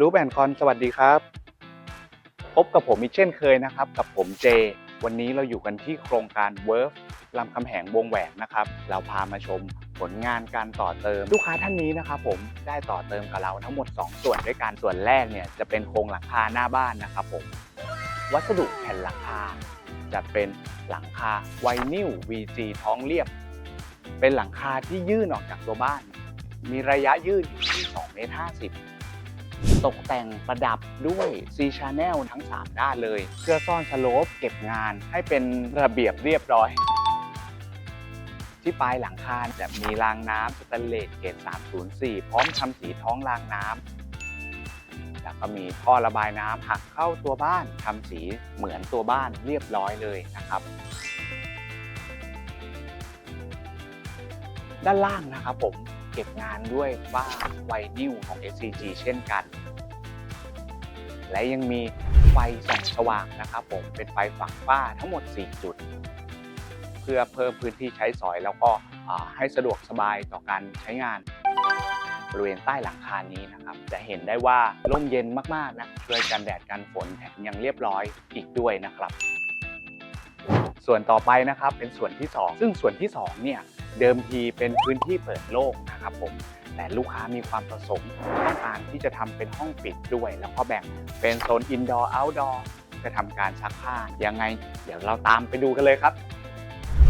รู้แอนคอนสวัสดีครับ พบกับผมอีกเช่นเคยนะครับ กับผมเจ วันนี้เราอยู่กันที่โครงการเวิร์ฟลำคำแหงวงแหวนนะครับ เราพามาชมผลงานการต่อเติม ลูกค้าท่านนี้นะครับผมได้ต่อเติมกับเราทั้งหมด 2 ส่วนด้วยกันส่วนแรกเนี่ยจะเป็นโครงหลังคาหน้าบ้านนะครับผมวัสดุแผ่นหลังคาจะเป็นหลังคาไวนิล VG ท้องเรียบ เป็นหลังคาที่ยื่นออกจากตัวบ้าน มีระยะยื่นอยู่ที่2เมตร50 ตกแต่งประดับด้วย C Channel ทั้ง 3 ด้านเลย เพื่อซ่อนสโลปเก็บงานให้เป็นระเบียบเรียบร้อย ที่ปลายหลังคาจะมีรางน้ำสแตนเลสเกรด304 พร้อมทำสีท้องรางน้ำแล้วก็มีท่อระบายน้ำหักเข้าตัวบ้านทำสีเหมือนตัวบ้านเรียบร้อยเลยนะครับด้านล่างนะครับผม ก็บงานด้วยฝ้าไวนิลของ SCG เช่นกัน และยังมีไฟส่องสว่างนะครับผมเป็นไฟฝังฝ้าทั้งหมด 4 จุด เพื่อเพิ่มพื้นที่ใช้สอยแล้วก็ให้สะดวกสบายต่อการใช้งานบริเวณใต้หลังคานี้นะครับ จะเห็นได้ว่าร่มเย็นมากๆนะช่วยกันแดดกันฝนแถมยังเรียบร้อยอีกด้วยนะครับ ส่วนต่อไปนะครับเป็นส่วนที่ 2 ซึ่งส่วนที่2เนี่ย เดิมทีเป็นพื้นที่เปิดโล่งนะครับผมแต่ลูกค้ามีความประสงค์ต้องการที่จะทำเป็นห้องปิดด้วย แล้วก็แบ่งเป็นโซนอินดอร์เอาท์ดอร์เพื่อทำการซักผ้ายังไง เดี๋ยวเราตามไปดูกันเลยครับ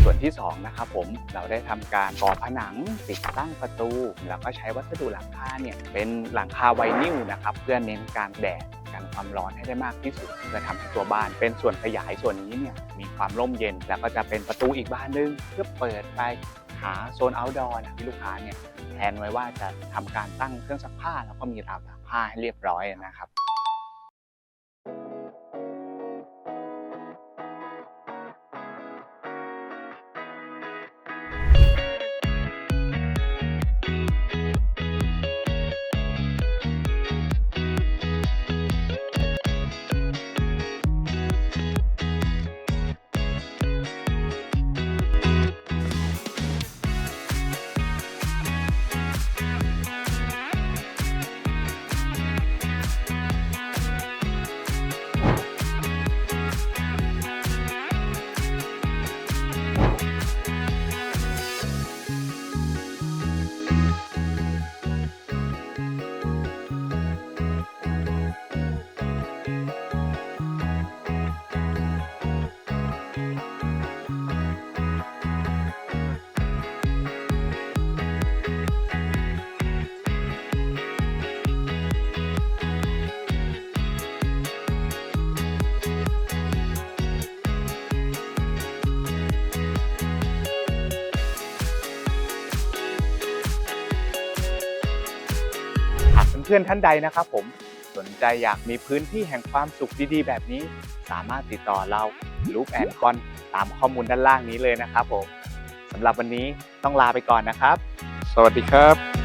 ส่วนที่2นะครับผมเราได้ทำการก่อผนังติดตั้งประตู แล้วก็ใช้วัสดุหลังคาเนี่ยเป็นหลังคาไวนิลนะครับเพื่อเน้นการแดดกันความร้อนให้ได้มากที่สุดเพื่อทำให้ตัวบ้าน เป็นส่วนขยายส่วนนี้เนี่ยมีความร่มเย็น แล้วก็จะเป็นประตูอีกบ้านหนึงเพื่อเปิดไป หาโซน outdoor นะที่ลูกค้าเนี่ยแทนไว้ว่าจะทำการตั้งเครื่องซักผ้า แล้วก็มีราวตากผ้าให้เรียบร้อยนะครับ พื่อนๆท่านใดนะครับผมสนใจอยากมีพื้นที่แห่งความสุขดีๆ แบบนี้ สามารถติดต่อเราลูปแอนคอนตามข้อมูลด้านล่างนี้เลยนะครับผมสำหรับวันนี้ต้องลาไปก่อนนะครับ สวัสดีครับ